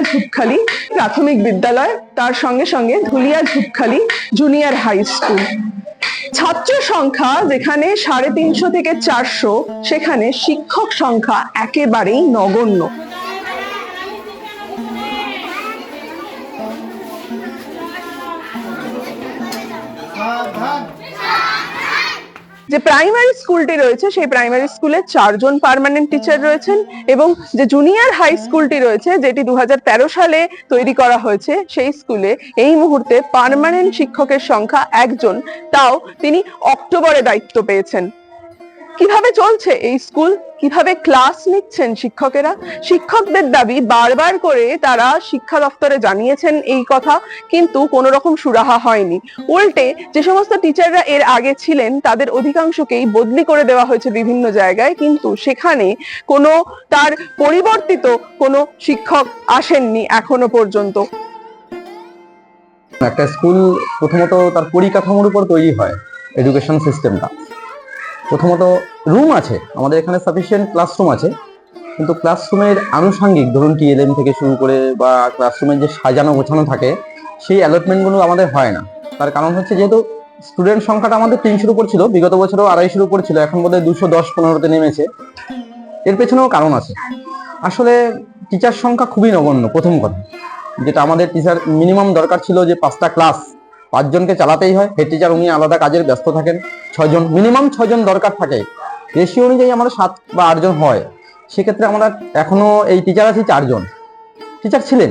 ঝুপখালি প্রাথমিক বিদ্যালয়, তার সঙ্গে সঙ্গে Dhulia Jhupkhali junior high school ছাত্র সংখ্যা যেখানে সাড়ে তিনশো থেকে চারশো, সেখানে শিক্ষক সংখ্যা একেবারেই নগণ্য। যে প্রাইমারি স্কুলটি রয়েছে, সেই প্রাইমারি স্কুলে চারজন পারমানেন্ট টিচার রয়েছেন এবং যে জুনিয়র হাই স্কুলটি রয়েছে, যেটি দু হাজার তেরো সালে তৈরি করা হয়েছে, সেই স্কুলে এই মুহূর্তে পারমানেন্ট শিক্ষকের সংখ্যা একজন। তাও তিনি অক্টোবরে দায়িত্ব পেয়েছেন। কীভাবে চলছে? এই স্কুল কীভাবে ক্লাস নিচ্ছেন শিক্ষকেরা? শিক্ষকদের দাবি বারবার করে তারা শিক্ষা দপ্তরে জানিয়েছেন এই কথা, কিন্তু কোনো রকম সুরাহা হয়নি। উল্টে যে সমস্ত টিচাররা এর আগে ছিলেন, তাদের অধিকাংশকেই বদলি করে দেওয়া হয়েছে বিভিন্ন জায়গায়, কিন্তু সেখানে কোনো তার পরিবর্তিত কোনো শিক্ষক আসেননি এখনও পর্যন্ত। একটা স্কুল প্রথমত তার পরিকাঠামোর উপর তৈরি হয় এডুকেশন সিস্টেমটা প্রথমত রুম আছে, আমাদের এখানে সাফিসিয়েন্ট ক্লাসরুম আছে, কিন্তু ক্লাসরুমের আনুষাঙ্গিক, ধরুন টিএলএম থেকে শুরু করে বা ক্লাসরুমের যে সাজানো গোছানো থাকে, সেই অ্যালটমেন্টগুলো আমাদের হয় না। তার কারণ হচ্ছে যেহেতু স্টুডেন্ট সংখ্যাটা আমাদের তিনশোর উপর ছিল, বিগত বছরও আড়াইশোর উপর ছিল, এখন বোধহয় দুশো দশ পনেরোতে নেমেছে। এর পেছনেও কারণ আছে। আসলে টিচার সংখ্যা খুবই নগণ্য, প্রথম কথা। যেটা আমাদের টিচার মিনিমাম দরকার ছিল যে পাঁচটা ক্লাস পাঁচজনকে চালাতেই হয়। হেড টিচার উনি আলাদা কাজের ব্যস্ত থাকেন। ছয়জন মিনিমাম ছয়জন দরকার থাকে। রেশিও অনুযায়ী আমাদের সাত বা আটজন হয়। সেক্ষেত্রে আমরা এখনও এই টিচার আছি চারজন। টিচার ছিলেন।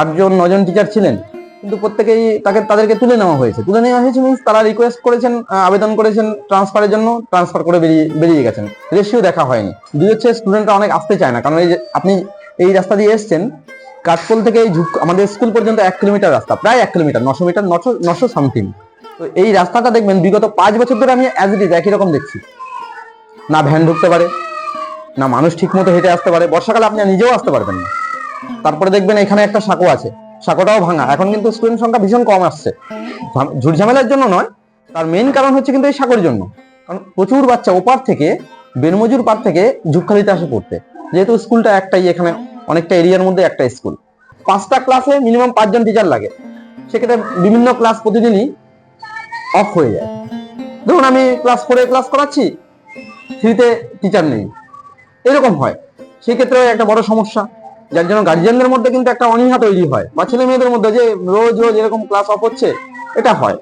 আটজন নজন টিচার ছিলেন। কিন্তু প্রত্যেকেই তাকে, তাদেরকে তুলে নেওয়া হয়েছে। তুলে নেওয়া হয়েছে মিনস তারা রিকোয়েস্ট করেছেন আবেদন করেছেন ট্রান্সফারের জন্য ট্রান্সফার করে বেরিয়ে বেরিয়ে গেছেন। রেশিও দেখা হয়নি। দুই হচ্ছে স্টুডেন্টরা অনেক আসতে চায় না। কারণ এই যে আপনি এই রাস্তা দিয়ে এসছেন কাশফুল থেকে এই ঝুক, আমাদের স্কুল পর্যন্ত এক কিলোমিটার রাস্তা, প্রায় এক কিলোমিটার, নশো মিটার, নশো নশো সামথিং তো এই রাস্তাটা দেখবেন, বিগত পাঁচ বছর ধরে আমি অ্যাজ ইট ইজ একই রকম দেখছি। না ভ্যান ঢুকতে পারে, না মানুষ ঠিক মতো হেঁটে আসতে পারে, বর্ষাকালে আপনি নিজেও আসতে পারবেন না। তারপরে দেখবেন এখানে একটা সাঁকো আছে, সাঁকোটাও ভাঙা, এখন কিন্তু স্টুডেন্ট সংখ্যা ভীষণ কম আসছে। ঝাম- ঝুটঝামেলার জন্য নয়, তার মেইন কারণ হচ্ছে কিন্তু এই সাঁকোর জন্য। কারণ প্রচুর বাচ্চা ওপার থেকে, বেনমজুর পার থেকে ঝুপখালিতে আসে পড়তে। যেহেতু স্কুলটা একটাই, এখানে অনেকটা এরিয়ার মধ্যে একটা স্কুল। পাঁচটা ক্লাসে মিনিমাম পাঁচজন টিচার লাগে। সেক্ষেত্রে বিভিন্ন ক্লাস প্রতিদিনই অফ হয়ে যায়। ধরুন আমি ক্লাস ফোরে ক্লাস করাচ্ছি থ্রিতে টিচার নেই। এরকম হয়। সেক্ষেত্রে একটা বড় সমস্যা। যার জন্য গার্জিয়ানদের মধ্যে কিন্তু একটা অনীহা তৈরি হয় বা ছেলে মেয়েদের মধ্যে যে রোজ রোজ এরকম ক্লাস অফ হচ্ছে এটা হয়।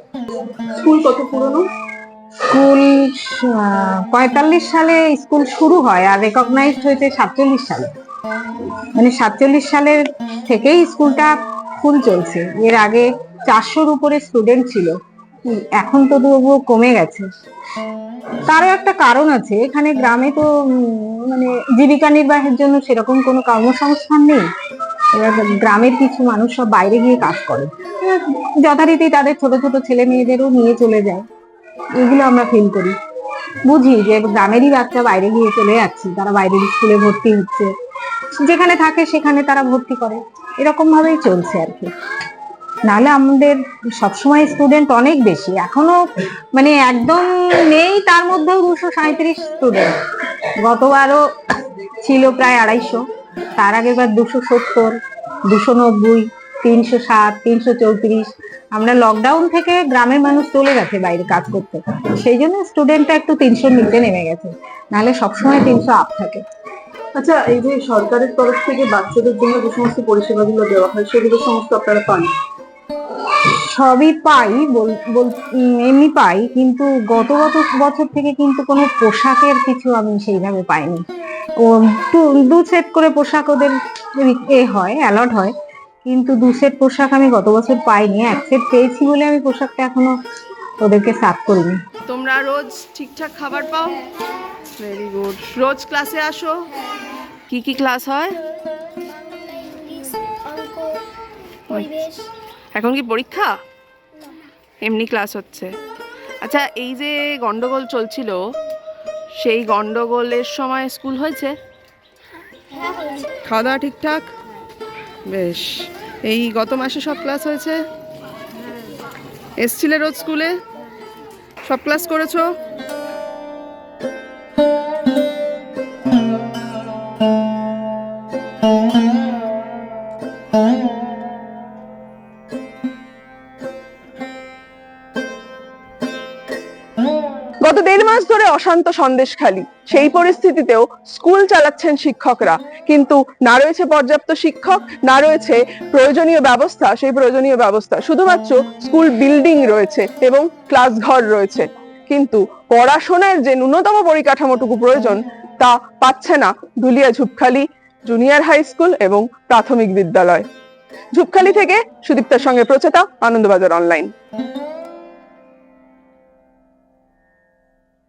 স্কুল কত পুরনো? স্কুল পঁয়তাল্লিশ সালে স্কুল শুরু হয় আর রেকগনাইজড হয়েছে সাতচল্লিশ সালে। মানে সাতচল্লিশ সালের থেকেই স্কুলটা ফুল চলছে। এর আগে চারশোর উপরে স্টুডেন্ট ছিল। এখন তো তবুও কমে গেছে। তারও একটা কারণ আছে। এখানে গ্রামে তো মানে জীবিকা নির্বাহের জন্য সেরকম কোনো কর্মসংস্থান নেই। এবার গ্রামের কিছু মানুষ সব বাইরে গিয়ে কাজ করে। যথারীতি তাদের ছোট ছোট ছেলে মেয়েদেরও নিয়ে চলে যায়। এগুলো আমরা ফিল করি। বুঝি যে গ্রামেরই বাচ্চা বাইরে গিয়ে চলে যাচ্ছে। তারা বাইরের স্কুলে ভর্তি হচ্ছে। যেখানে থাকে সেখানে তারা ভর্তি করে। এরকম ভাবেই চলছে আর কি। নাহলে আমাদের সবসময় স্টুডেন্ট অনেক বেশি। এখনও মানে একদম নেই, তার মধ্যেও দুশো সাঁত্রিশ স্টুডেন্ট গতবারও ছিল প্রায় আড়াইশো। তার আগেবার দুশো সত্তর, দুশো নব্বই, তিনশো সাত, তিনশো চৌত্রিশ। আমরা লকডাউন থেকে গ্রামের মানুষ চলে গেছে বাইরে কাজ করতে। সেই জন্য স্টুডেন্টটা একটু তিনশো নিতে নেমে গেছে। নাহলে সবসময় তিনশো আপ থাকে। আচ্ছা এই যে সরকারের তরফ থেকে বাচ্চাদের জন্য যে সমস্ত পরিষেবাগুলো দেওয়া হয় সেগুলো সমস্ত আপনারা পান? সবই পাই এমনি পাই কিন্তু গত গত বছর থেকে কিন্তু কোনো পোশাকের কিছু আমি সেইভাবে পাইনি। ও দু- দু সেট করে পোশাক ওদের এ হয় অ্যালট হয় কিন্তু দু সেট পোশাক আমি গত বছর পাইনি। এক সেট পেয়েছি বলে আমি পোশাকটা এখনও ওদেরকে সাফ করিনি। তোমরা রোজ ঠিকঠাক খাবার পাও? ভেরি গুড রোজ ক্লাসে আসো? কি কি ক্লাস হয়? ইংলিশ এখন কি পরীক্ষা? এমনি ক্লাস হচ্ছে। আচ্ছা এই যে গন্ডগোল চলছিল সেই গন্ডগোলের সময় স্কুল হয়েছে? হ্যাঁ হয়েছে খাওয়া দাওয়া ঠিকঠাক? বেশ। এই গত মাসে সব ক্লাস হয়েছে? এসছিলে রোজ স্কুলে সব ক্লাস করেছ? অশান্ত সন্দেশখালি সেই পরিস্থিতিতেও স্কুল চালাচ্ছেন শিক্ষকরা। কিন্তু না রয়েছে পর্যাপ্ত শিক্ষক, না রয়েছে প্রয়োজনীয় ব্যবস্থা। সেই প্রয়োজনীয় ব্যবস্থা শুধুমাত্র স্কুল বিল্ডিং রয়েছে এবং ক্লাস ঘর রয়েছে। কিন্তু পড়াশোনার যে ন্যূনতম পরিকাঠামোটুকু প্রয়োজন, তা পাচ্ছে না Dhulia Jhupkhali junior high school এবং প্রাথমিক বিদ্যালয়। ঝুপখালি থেকে সুদীপ্তার সঙ্গে প্রচেতা আনন্দবাজার অনলাইন।